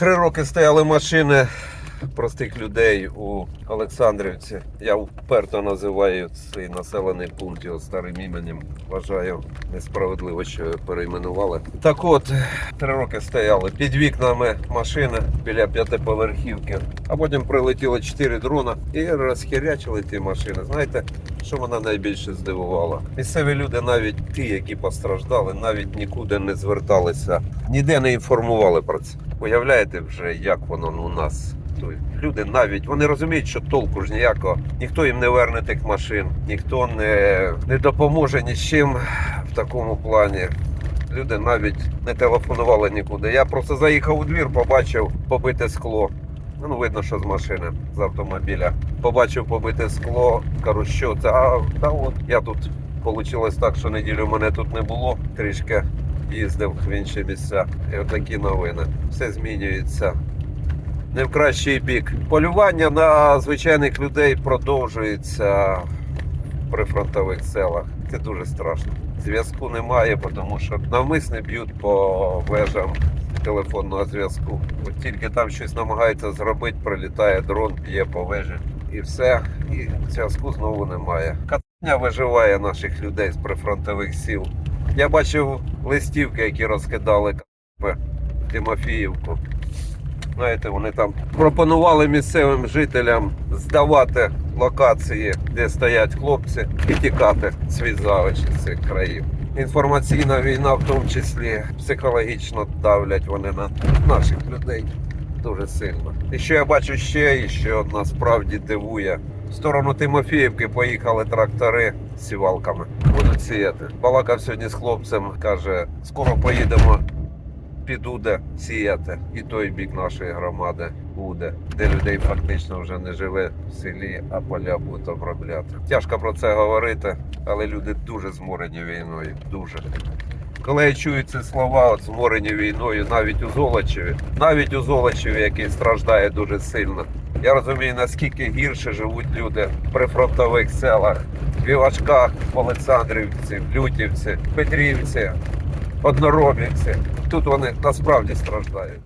Три роки стояли машини простих людей у Олександрівці. Я вперто називаю цей населений пункт його старим іменем. Вважаю несправедливо, що його перейменували. Так от, три роки стояли під вікнами машини біля п'ятиповерхівки, а потім прилетіло чотири дрона і розхірячили ті машини. Знаєте, що мене найбільше здивувало? Місцеві люди, навіть ті, які постраждали, навіть нікуди не зверталися, ніде не інформували про це. Уявляєте вже, як воно у нас. Тут? Люди навіть вони розуміють, що толку ж ніякого, ніхто їм не верне тих машин, ніхто не, не допоможе ні з чим в такому плані. Люди навіть не телефонували нікуди. Я просто заїхав у двір, побачив побите скло. Ну, видно, що з машини, з автомобіля. Побачив побите скло, кажу, що це. А та от я тут вийшло так, що неділю мене тут не було. Трішки їздив в інші місця. І отакі новини. Все змінюється. Не в кращий бік. Полювання на звичайних людей продовжується в прифронтових селах. Це дуже страшно. Зв'язку немає, тому що навмисне б'ють по вежам телефонного зв'язку. От тільки там щось намагаються зробити, прилітає дрон, б'є по вежі. І все, і зв'язку знову немає. Катання виживає наших людей з прифронтових сіл. Я бачив листівки, які розкидали в Тимофіївку. Знаєте, вони там пропонували місцевим жителям здавати локації, де стоять хлопці, і тікати з з цих країв. Інформаційна війна, в тому числі психологічно давлять вони на наших людей дуже сильно. І що я бачу ще, і що насправді дивує. В сторону Тимофіївки поїхали трактори з сівалками. Будуть сіяти. Балакав сьогодні з хлопцем, каже, скоро поїдемо підуде сіяти. І той бік нашої громади буде, де людей фактично вже не живе в селі, а поля будуть обробляти. Тяжко про це говорити, але люди дуже зморені війною. Дуже. Коли я чую ці слова, зморені війною, навіть у Золочеві, навіть у Золочеві, який страждає дуже сильно. Я розумію, наскільки гірше живуть люди в прифронтових селах, в Івашках, в Олександрівці, в Лютівці, в Петрівці, Одноробівці. Тут вони насправді страждають.